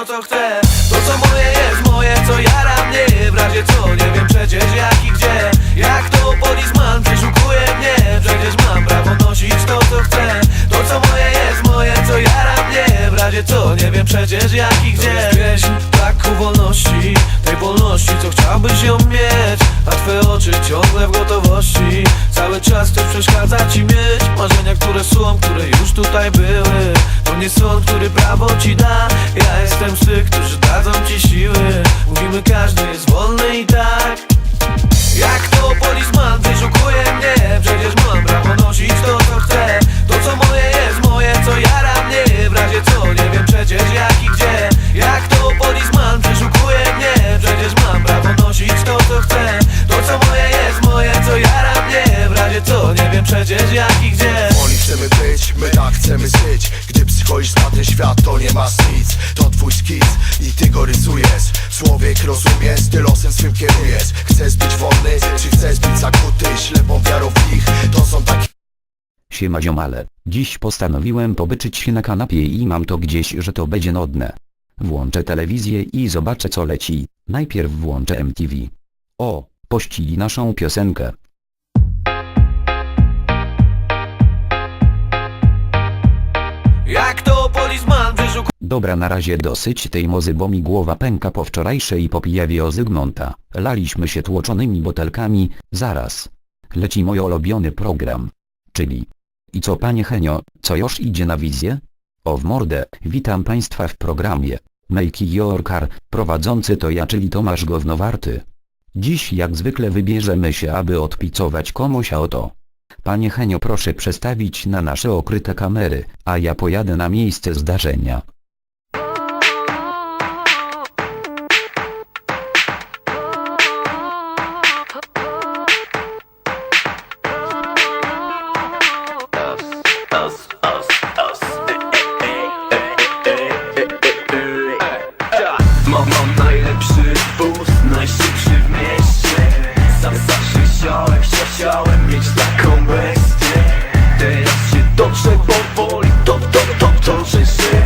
to co chcę. To co moje jest moje, co jara mnie. W razie co, nie wiem przecież jak i gdzie. Jak to polisman przeszukuje mnie? Przecież mam prawo nosić to co chcę. To co moje jest moje, co jara mnie. W razie co, nie wiem przecież jak i gdzie. To jest braku wolności Tej wolności, co chciałbyś ją mieć. A twoje oczy ciągle w gotowości. Cały czas ktoś przeszkadza ci mieć. Marzenia, które są, które już tutaj były. To nie sąd, który prawo ci da Ja jestem z tych, którzy dadzą ci siły. Mówimy, każdy jest wolny i tak. Jak to polisman wyszukuje mnie? Przecież mam prawo nosić to co chcę. To co moje jest moje, co jara mnie. W razie co, nie wiem przecież jak i gdzie. Jak to polisman wyszukuje mnie? Przecież mam prawo nosić to co chcę. To co moje jest moje, co jara mnie. W razie co, nie wiem przecież jak i gdzie. Oni chcemy być, my tak chcemy żyć Przychodzisz na ten świat, to nie masz nic To twój i ty go rysujesz Człowiek ty losem swym kierujesz Chcesz być wolny, czy chcesz być zakuty Ślepą wiarą w nich, to są takie Siema ziomale, dziś postanowiłem pobyczyć się na kanapie i mam to gdzieś, że to będzie nudne. Włączę telewizję i zobaczę co leci, najpierw włączę MTV. O, pościli naszą piosenkę. Dobra na razie dosyć tej mozy bo mi głowa pęka po wczorajszej popijawie o Zygmunta. Laliśmy się tłoczonymi butelkami, zaraz. Leci mój ulubiony program. Czyli... I co panie Henio, co już idzie na wizję? O w mordę, witam państwa w programie. Make your car, prowadzący to ja czyli Tomasz Gównowarty. Dziś jak zwykle wybierzemy się aby odpicować komuś auto. Panie Henio proszę przestawić na nasze okryte kamery, a ja pojadę na miejsce zdarzenia. Chciałem, chciałem mieć taką bestię. Teraz się powoli, to, to, to, toczę się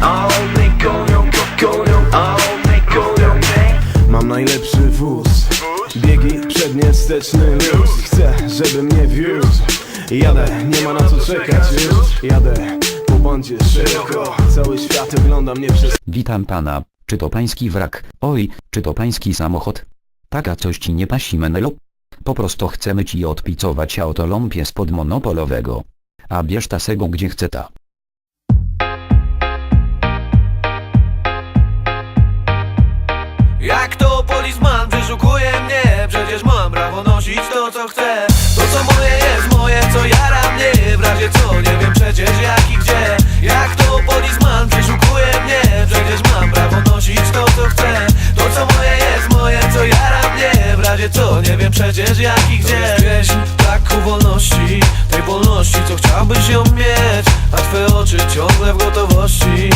A one gonią, go, gonią, a one gonią mnie. Mam najlepszy wóz. Biegi przednie, wsteczny luz. Chcę, żeby mnie wiózł. Jadę, nie ma na co czekać już Jadę po bandzie szeroko. Cały świat ogląda mnie przez Witam pana, czy to pański wrak? Oj, czy to pański samochód? Taka coś ci nie pasi Menelo? Po prostu chcemy ci odpicować autolompie spod monopolowego. A bierz tasego gdzie chce ta. Jak to polisman wyszukuje mnie Przecież mam prawo nosić to co chcę To co moje jest moje, co jara przecież jak i gdzie? Pieśń braku wolności Tej wolności, co chciałbyś ją mieć. A twoje oczy ciągle w gotowości